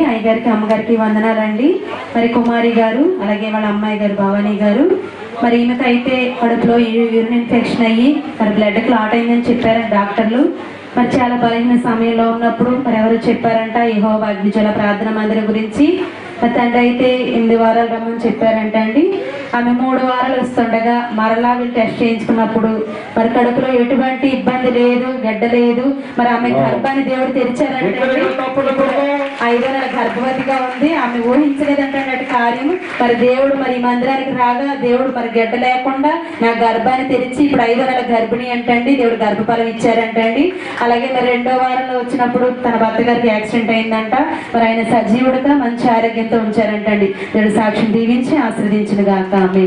గారికి అమ్మగారికి వందనాలండి. మరి కుమారి గారు అలాగే వాళ్ళ అమ్మాయి గారు భవానీ గారు. మరి ఈమెకైతే కడుపులో యూరిన్ ఇన్ఫెక్షన్ అయ్యి మరి బ్లడ్ క్లాట్ అయిందని చెప్పారు డాక్టర్లు. మరి చాలా బలహీన సమయంలో ఉన్నప్పుడు మరి ఎవరు చెప్పారంట యహో అగ్నిజల ప్రార్థన మందిరం గురించి. మరి తండ్రి అయితే ఎనిమిది వారాలు రమ్మని చెప్పారంట అండి. ఆమె మూడు వారాలు వస్తుండగా మరలా వీళ్ళు టెస్ట్ చేయించుకున్నప్పుడు మరి కడుపులో ఎటువంటి ఇబ్బంది లేదు గడ్డ లేదు. మరి ఆమె గర్భాన్ని దేవుడు తెరిచారంటే ఐదో నెల గర్భవతిగా ఉంది. ఆమె ఊహించలేదంటున్నట్టు కార్యం. మరి దేవుడు మరి మందిరానికి రాగా దేవుడు మరి గడ్డ లేకుండా నా గర్భాన్ని తెరిచి ఇప్పుడు ఐదో నెల గర్భిణి అంటండి. దేవుడు గర్భఫలం ఇచ్చారంటండి. అలాగే మరి రెండో వారంలో వచ్చినప్పుడు తన భర్త గారికి యాక్సిడెంట్ అయిందంట. మరి ఆయన సజీవుడుగా మంచి ఆరోగ్యంతో ఉంచారంటండి. దేవుడు సాక్షిని దీవించి ఆశ్రదించిన గాక ఆమె